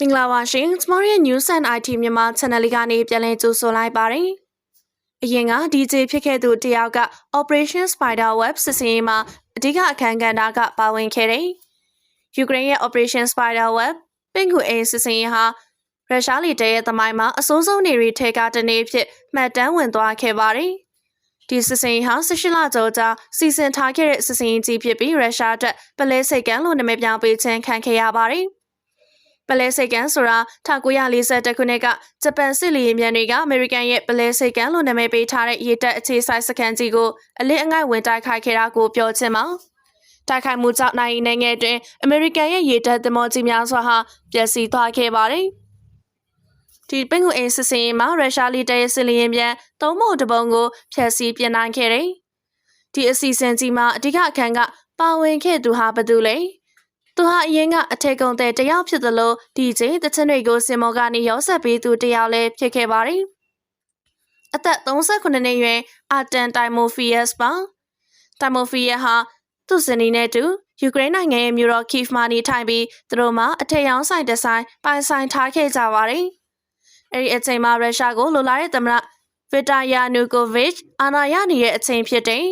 မင်္ဂလာပါရှင်။ Smart News and IT မြန်မာ channel လေးကနေပြန်လည်ကြိုဆိုလိုက်ပါတယ်။အရင်က DJ ဖြစ်ခဲ့သူတယောက်က Operation Spider Web စစ်စင်ရေးမှာအဓိကအခမ်းကဏ္ဍကပါဝင်ခဲ့တယ်။ Ukraine ရဲ့ Operation Spider Web ပင်ကူအိမ်စစ်စင်ရေးဟာရုရှားလီတဲရဲ့သမိုင်းမှာအဆိုးဆုံးနေရီထဲကတနေ့ဖြစ်မှတ်တမ်းဝင်သွားခဲ့ပါတယ်။ဒီစစ်စင်ရေးဟာ18လကျော်ကြာစီစဉ်ထားခဲ့တဲ့စစ်စင်ရေးကြီးဖြစ်ပြီးရုရှားအတွက်ပလဲစိတ်ကန်းလို့နာမည်ပြောင်းပေးခြင်းခံခဲ့ရပါတယ်။ ပလဲစိတ်ကန်ဆိုတာ1940ခုနှစ်ကဂျပန်စစ်လီရင်မြန်တွေကအမေရိကန်ရဲ့ပလဲစိတ်ကန်လို့နာမည်ပေးထားတဲ့ရေတပ်အခြေစိုက်စခန်းကြီးကိုအလစ်အငိုက်ဝင်တိုက်ခိုက်ခဲ့တာကိုပြောချင်ပါတိုက်ခိုက်မှုကြောင့်နိုင်နိုင်ငံတွင်အမေရိကန်ရဲ့ရေတပ်သမောကြီးများစွာဟာပျက်စီးသွားခဲ့ပါတယ်ဒီပင်ကူအင်းစစ်စင်မှာရုရှားလီတဲရဲ့စစ်လီရင်ပြန်သုံးဖို့တပုံကိုဖျက်ဆီးပြင်နိုင်ခဲ့တယ်ဒီအစီအစဉ်ကြီးမှာအဓိကအခန်းကပါဝင်ခဲ့သူဟာဘယ်သူလဲ သူဟာအရင်ကအထက်ကုန်းတဲ့တယောက်ဖြစ်သလိုဒီချိန်တချင်တွေကိုစင်မောကနေရောဆက်ပြီးသူတယောက်လည်းဖြစ်ခဲ့ပါတယ်။အသက်38နှစ်ရွယ်အာတန်တိုင်မိုဖီယက်စ်ပါ။တိုင်မိုဖီယက်ဟာသူ့ဇနီးနဲ့တူယူကရိန်းနိုင်ငံရဲ့မြို့တော်ကိဖ်မှာနေထိုင်ပြီးသူတို့မှအထက်ရောင်းဆိုင်ဒီဇိုင်းပိုင်ဆိုင်ထားခဲ့ကြပါတယ်။အဲဒီအချိန်မှာရုရှားကိုလိုလာတဲ့သမ္မတဗီတာယာနူကိုဗစ်အာဏာရနေတဲ့အချိန်ဖြစ်တဲ့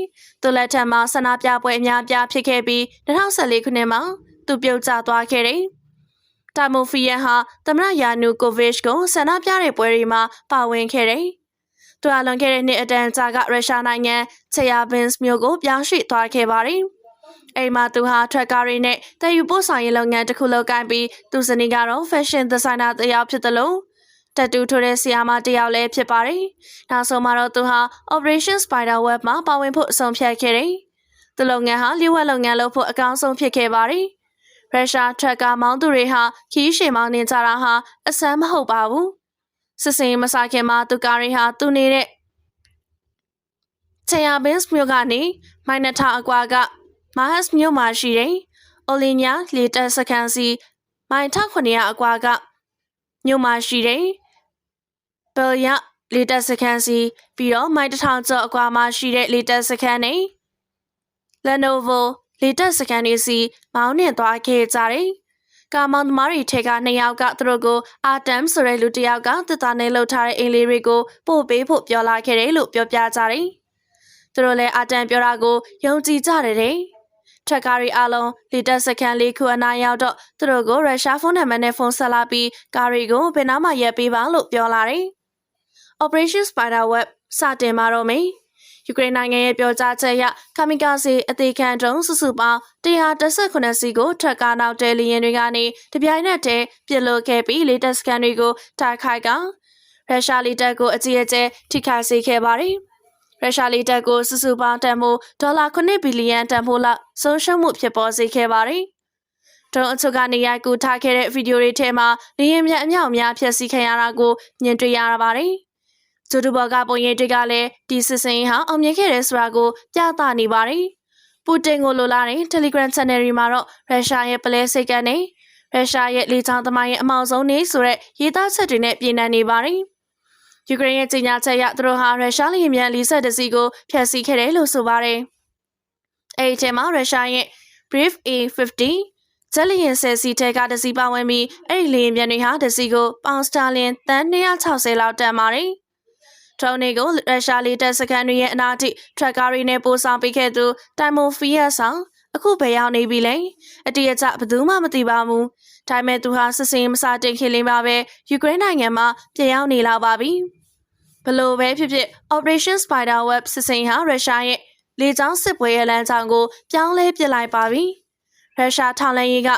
သူလက်ထက်မှာဆန္ဒပြပွဲအများပြားဖြစ်ခဲ့ပြီး2014ခုနှစ်မှာ သူပြုတ်ကျသွားခဲ့တယ်။တာမိုဖီယန်ဟာသမရယာနူကိုဗစ်ကိုဆန္ဒပြတဲ့ပွဲတွေမှာပါဝင်ခဲ့တယ်။သူအလွန်ခဲ့တဲ့နှစ်အတန်းကြာကရုရှားနိုင်ငံချေယာဘင်းစ်မြို့ကိုပြောင်းရွှေ့သွားခဲ့ပါတယ်။အိမ်မှာသူဟာထရက်ကားတွေနဲ့တည်ယူပို့ဆောင်ရေးလုပ်ငန်းတစ်ခုလုပ်ကိုင်ပြီးသူဇနီးကတော့ fashion designer တစ်ယောက်ဖြစ်တယ်လို့တတူထိုးတဲ့ဆီယာမတယောက်လည်းဖြစ်ပါတယ်။နောက်ဆုံးမှာတော့သူဟာ Operation Spider Web မှာပါဝင်ဖို့အဆုံးဖြတ်ခဲ့တယ်။သူလုပ်ငန်းဟာလျှို့ဝှက်လုပ်ငန်းလုပ်ဖို့အကောင်းဆုံးဖြစ်ခဲ့ပါတယ်။ ရုရှားထရက်ကာမောင်းသူတွေဟာခီးရှည်မောင်းနေကြတာဟာအဆန်းမဟုတ်ပါဘူးစစ်စင်မစားခင်မှာသူကားတွေဟာသူနေတဲ့ချေယာဘင်းစ်မြို့ကနေမိုင်နထာအကွာကမာဟတ်မြို့မှာရှိတဲ့အိုလီညာလေတက်စကန်စီမိုင်1900အကွာကမြို့မှာရှိတဲ့ဘယ်ရလေတက်စကန်စီပြီးတော့မိုင်1000ကျော်အကွာမှာရှိတဲ့လေတက်စကန်နဲ့ Lenovo လေတက်စကန်တွေစီမောင်းနှင်သွားခဲ့ကြတယ်။ကာမောင်သမားတွေထဲကနှစ်ယောက်ကသူတို့ကိုအာတမ်ဆိုတဲ့လူတစ်ယောက်ကတစ်သားနဲ့လှုပ်ထားတဲ့အိမ်လေးတွေကိုပို့ပေးဖို့ပြောလာခဲ့တယ်လို့ပြောပြကြတယ်။သူတို့လည်းအာတမ်ပြောတာကိုယုံကြည်ကြတယ်တဲ့။ထက်ကားရီအလုံးလေတက်စကန်လေးခုအနာရောက်တော့သူတို့ကိုရုရှားဖုန်းနံပါတ်နဲ့ဖုန်းဆက်လာပြီးကားရီကိုဘယ်နားမှရက်ပေးပါလို့ပြောလာတယ်။ Operation Spider Web စတင်มาတော့မယ်။ ယူကရိန်းနိုင်ငံရဲ့ပြောကြားချက်အရကာမီကာစီအသေးခံတုံးစုစုပေါင်း118စီကိုထက်ကားနောက်တဲလီယန်တွေကနေတပြိုင်နက်တည်းပြစ်လို့ခဲ့ပြီးလေတက်စကန်တွေကိုတိုက်ခိုက်ကရုရှားလီတက်ကိုအကြီးအကျယ်ထိခိုက်စေခဲ့ပါတယ်။ရုရှားလီတက်ကိုစုစုပေါင်းတန်ဖိုးဒေါ်လာ9ဘီလီယံတန်ဖိုးလောက်ဆုံးရှုံးမှုဖြစ်ပေါ်စေခဲ့ပါတယ်။တုံးအချုပ်ကနေရိုက်ကူထားခဲ့တဲ့ဗီဒီယိုတွေထဲမှာနေရင်မြအမြောက်များဖျက်ဆီးခံရတာကိုမြင်တွေ့ရပါတယ်။ ဂျိုဒူဘော်ကပုံရိပ်တွေကလည်းဒီစစ်စင်ဟာအောင်မြင်ခဲ့တဲ့ဆိုတာကိုပြသနေပါတယ်။ပူတင်ကိုလိုလားတဲ့ Telegram Channel တွေမှာတော့ရုရှားရဲ့ပလဲစိတ်ကနေရုရှားရဲ့လေကြောင်းသမိုင်းရဲ့အမောက်ဆုံးနေဆိုတဲ့ရေးသားချက်တွေနဲ့ပြည်နှံနေပါတယ်။ယူကရိန်းရဲ့ကြေညာချက်အရသူတို့ဟာရုရှားလေယာဉ်မြန်42စီးကိုဖျက်ဆီးခဲ့တယ်လို့ဆိုပါတယ်။အဲဒီထဲမှာရုရှားရဲ့ Brave A50 ဂျက်လီယန်ဆယ်စီတဲကတစီပါဝင်ပြီးအဲ့ဒီလေယာဉ်ပြန်တွေဟာတစီကိုပေါင်စတာလင်တန်260လောက်တန်ပါတယ်။ ဒရုန်းတွေကိုရုရှားလေတပ်စခန်းတွေရဲ့အနားထိထရက်ကားတွေနဲ့ပို့ဆောင်ပေးခဲ့သူတိုင်မိုဖီယက်ဆောင်အခုဘယ်ရောက်နေပြီလဲအတိအကျဘယ်သူမှမသိပါဘူးဒါပေမဲ့သူဟာစစ်စင်မစတင်ခင်လေးပါပဲယူကရိန်းနိုင်ငံမှာပြန်ရောက်နေလာပါပြီဘလို့ပဲဖြစ်ဖြစ် Operation Spider Web စစ်စင်ဟာရုရှားရဲ့လေကြောင်းစစ်ပွဲရဲ့လမ်းကြောင်းကိုပြောင်းလဲပစ်လိုက်ပါပြီရုရှားထောက်လှမ်းရေးက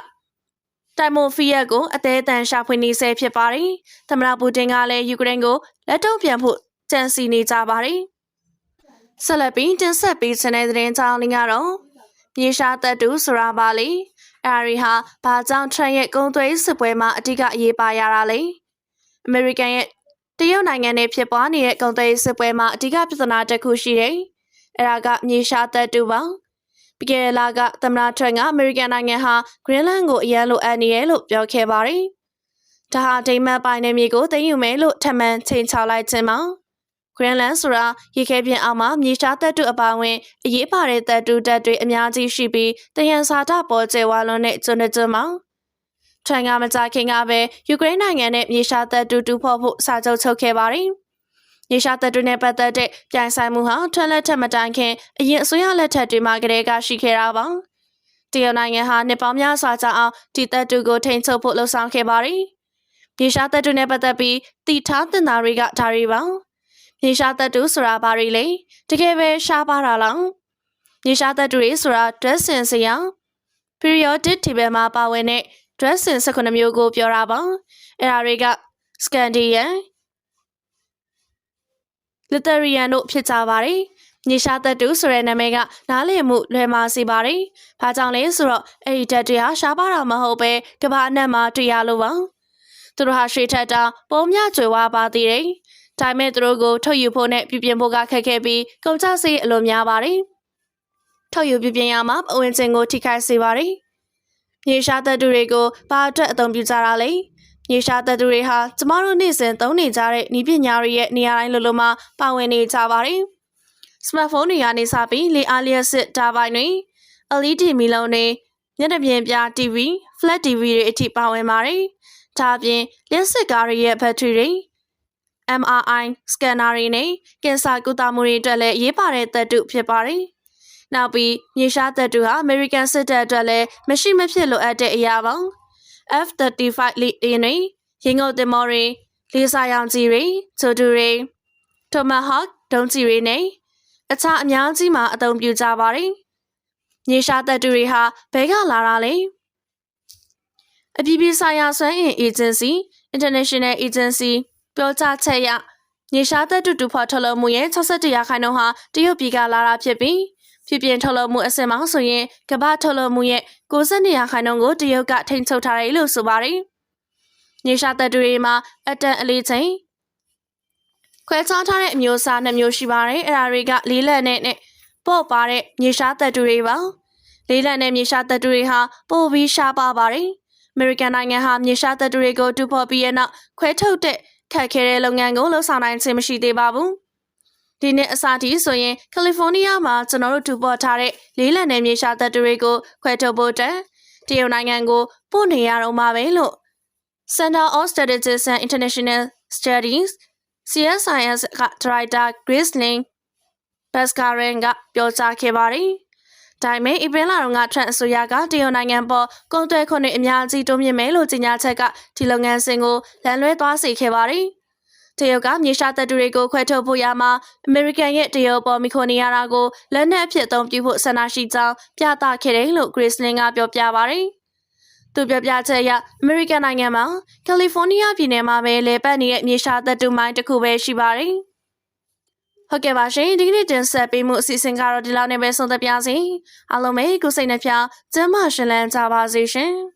တိုင်မိုဖီယက်ကိုအသေးအတန်ရှာဖွေနေဆဲဖြစ်ပါတယ်။သမ္မတပူတင်ကလည်းယူကရိန်းကိုလက်တုံ့ပြန်ဖို့ ကြံစီနေကြပါတယ်။ဆက်လက်ပြီးတင်ဆက်ပေးခြင်းတဲ့သတင်းကြောင်းလေးကတော့မြေရှားတပ်တူဆိုတာပါလေ။အဲရီဟာဘာကြောင့်ထရန့်ရဲ့ကုန်းသွေးစစ်ပွဲမှာအဓိကအရေးပါရတာလဲ။အမေရိကန်ရဲ့တရုတ်နိုင်ငံနဲ့ဖြစ်ပွားနေတဲ့ကုန်းသွေးစစ်ပွဲမှာအဓိကပြဿနာတစ်ခုရှိတယ်။အဲဒါကမြေရှားတပ်တူပါ။ပြီးခဲ့တဲ့လကသမ္မတထရန့်ကအမေရိကန်နိုင်ငံဟာဂရင်းလန်းကိုအရန်လိုအပ်နေရလို့ပြောခဲ့ပါတယ်။ဒါဟာဒိမတ်ပိုင်နယ်မြေကိုသိမ်းယူမယ်လို့ထပ်မံချိန်ချလိုက်ခြင်း ပါ။ Greenland ဆိုတာရေခဲပြင်အောက်မှာမြေရှားတပ်တုအပါအဝင်အရေးပါတဲ့တပ်တုတပ်တွေအများကြီးရှိပြီးတယံဇာတပေါ်ကျဲဝါလွန်တဲ့ကျွန်းကျွန်းမှာထရန်ကမကြခင်ကပဲယူကရိန်းနိုင်ငံနဲ့မြေရှားတပ်တူတူဖော်ဖို့စာချုပ်ချုပ်ခဲ့ပါတယ်။မြေရှားတပ်တူနဲ့ပတ်သက်တဲ့ပြိုင်ဆိုင်မှုဟာထွန်းလက်ထက်မတိုင်ခင်အရင်အစိုးရလက်ထက်တွေမှာကတည်းကရှိခဲ့တာပါ။တရုတ်နိုင်ငံဟာနှစ်ပေါင်းများစွာကြာအောင်ဒီတပ်တူကိုထိန်းချုပ်ဖို့လှုံ့ဆော်ခဲ့ပါတယ်။မြေရှားတပ်တူနဲ့ပတ်သက်ပြီးတည်ထားတင်တာတွေကဒါတွေပါ။ မြေရှားတပ်တူဆိုတာဘာတွေလဲ။တကယ်ပဲရှားပါတာလား။မြေရှားတပ်တူတွေဆိုတာ dressing စရာ periodic table မှာပါဝင်တဲ့ dressing 19မျိုးကိုပြောတာပါအဲ့ဒါတွေက Scandian Lutheran တို့ဖြစ်ကြပါတယ်ညရှာသက်တူဆိုတဲ့နာမည်ကနားလည်မှုလွယ်မှာစေပါတယ်။ဘာကြောင့်လဲဆိုတော့အဲ့ဒီတက်တွေဟာရှားပါတာမဟုတ်ပဲကဘာအနက်မှာတွေ့ရလို့ပါ။သူတို့ဟာရှေ့ထက်တာပုံမြကျွေဝါပါသေးတယ်။ ဒါပေမဲ့သူတို့ကိုထုတ်ယူဖို့နဲ့ပြပြဖို့ကခက်ခဲပြီးကုန်ကျစရိတ်အလွန်များပါတယ်။ထုတ်ယူပြပြရမှာပဝင်ချင်းကိုထိခိုက်စေပါတယ်။မြေရှားသက်တူတွေကိုဘာအတွက်အသုံးပြုကြတာလဲ။မြေရှားသက်တူတွေဟာကျမတို့နေ့စဉ်သုံးနေကြတဲ့ဤပညာတွေရဲ့နေရာတိုင်းလိုလိုမှာပါဝင်နေကြပါတယ်။စမတ်ဖုန်းတွေကနေစပြီးလေအားလျက်စစ်တာပိုင်းတွေ LED မီလုံးတွေမျက်နှာပြင်ပြ TV, flat TV တွေအထိပါဝင်ပါတယ်။ဒါအပြင်လျှက်စစ်ကားတွေရဲ့ဘက်ထရီတွေ MRI စကန်နာတွေနဲ့ကင်ဆာကုသမှုတွေအတွက်လည်းအရေးပါတဲ့သက်တုဖြစ်ပါတယ်။နောက်ပြီးမြေရှားသက်တုဟာ American စစ်တပ်အတွက်လည်းမရှိမဖြစ်လိုအပ်တဲ့အရာပါ။ F35 လေအင်းတွေရင်ငုတ်တင်မောတွေလေးစားရောင်ကြီးတွေချိုတူတွေ Tomahawk ဒုံးကြီးတွေနဲ့အခြားအများကြီးမှာအသုံးပြုကြပါတယ်။မြေရှားတပ်တူတွေဟာဘဲကလာတာလဲ။အပြည်ပြည်ဆိုင်ရာစွမ်းအင်အေဂျင်စီ International Agency ပြောကြားချက်အရမြေရှားတပ်တူတူဖော်ထုတ်လုပ်မှုရဲ့61ရာခိုင်နှုန်းဟာတရုတ်ပြည်ကလာတာဖြစ်ပြီးဖြစ်ပြင်ထုတ်လုပ်မှုအဆင့်မှာဆိုရင်ကမ္ဘာထုတ်လုပ်မှုရဲ့62ရာခိုင်နှုန်းကိုတရုတ်ကထိန်းချုပ်ထားတယ်လို့ဆိုပါတယ်။မြေရှားတပ်တူတွေမှာအတန်အလေးချိန်ခွဲခြားထားတဲ့အမျိုးအစားနှစ်မျိုးရှိပါတယ်အဲ့ဒါတွေကလေးလက်နဲ့နဲ့ပေါ့ပါတဲ့မြေရှားသက်တူတွေပါလေးလက်နဲ့မြေရှားသက်တူတွေဟာပိုပြီးရှားပါပါတယ်အမေရိကန်နိုင်ငံဟာမြေရှားသက်တူတွေကိုတူဖော်ပြီးရနောက်ခွဲထုတ်တဲ့ ခက်ခဲတဲ့လုပ်ငန်းကိုလှုပ်ဆောင်နိုင်ခြင်းမရှိသေးပါဘူးဒီနေ့အစားတီဆိုရင်ကယ်လီဖိုးနီးယားမှာကျွန်တော်တို့တူပေါ်ထားတဲ့လေးလက်နဲ့မြေရှားသက်တူတွေကိုခွဲထုတ်ဖို့တက်တရုတ်နိုင်ငံကိုပို့နေရတော့မှာပဲလို့ Center of Statistics and International Studies CSIS ကဒရိုက်တာ Grace Lin Pascarin ကပြောကြားခဲ့ပါတယ်။ ဒါပေမဲ့ဧပြီလတုန်းက Trump အစိုးရကတရုတ်နိုင်ငံပေါ်ကုန်သွယ်ခွန်တွေအများကြီးတိုးမြင့်မယ်လို့ကြေညာချက်ကဒီလုပ်ငန်းစဉ်ကိုလမ်းလွဲသွားစေခဲ့ပါတယ်။တရုတ်ကမြေရှားတပ်တွေကိုခွဲထုတ်ဖို့ရမှာအမေရိကန်ရဲ့တရုတ်ပေါ်မိခိုနေရတာကိုလက်နက်အဖြစ်အသုံးပြုဖို့ဆန္ဒရှိကြောင်းပြသခဲ့တယ်လို့ Grace Lin ကပြောပြပါတယ်။သူပြပြချက်အရအမေရိကန်နိုင်ငံမှာကယ်လီဖိုးနီးယားပြည်နယ်မှာပဲလေပတ်နေတဲ့မြေရှားသက်တူမိုင်းတစ်ခုပဲရှိပါတယ်။ ဟုတ်ကဲ့ပါရှင်ဒီကနေ့တင်ဆက်ပေးမှုအစီအစဉ်ကတော့ဒီလောက်နဲ့ပဲဆုံးသက်ပါစေ။အားလုံးပဲကိုစိတ်နှပြကျန်းမာရှင်လန်းကြပါစေရှင်။